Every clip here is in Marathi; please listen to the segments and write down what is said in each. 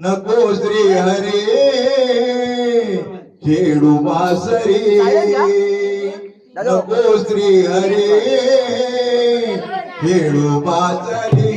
नको श्री हरे. खेळू बासरी नको श्री हरे खेळू बासरी नको श्री हरे. खेळू बासरी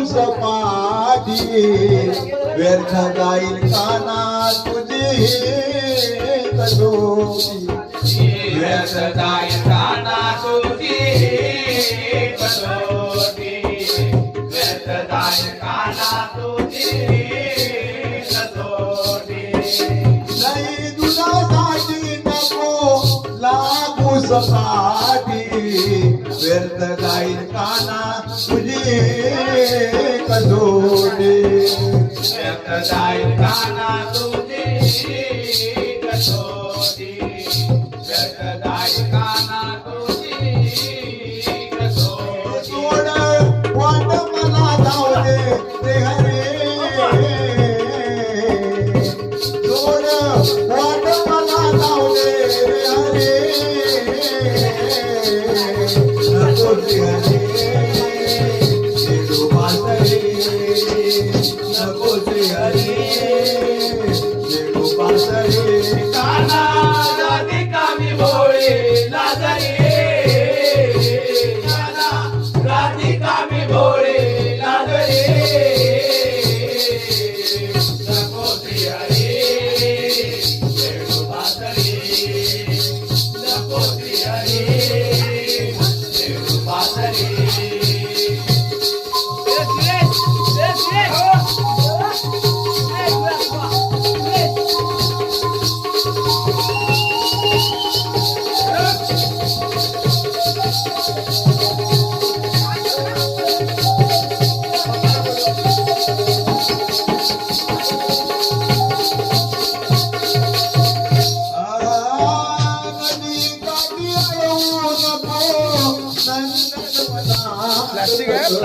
लागू सपाटी व्यर्थ जाईल काना तुझी कसोटी. दही दुधासाठी नको लागू सपाटी. व्यर्थ जाईल काना तुझी कसोटी सोड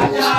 माझ्या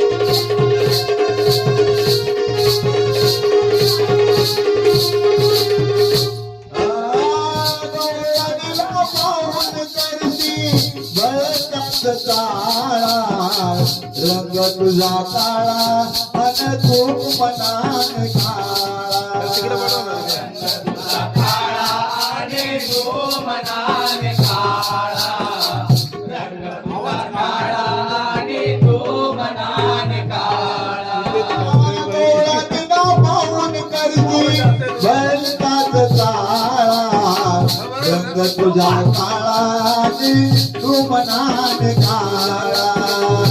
रंग तुझा काळा अन तू मनान रंग तुझा काळा तू मनान काळा.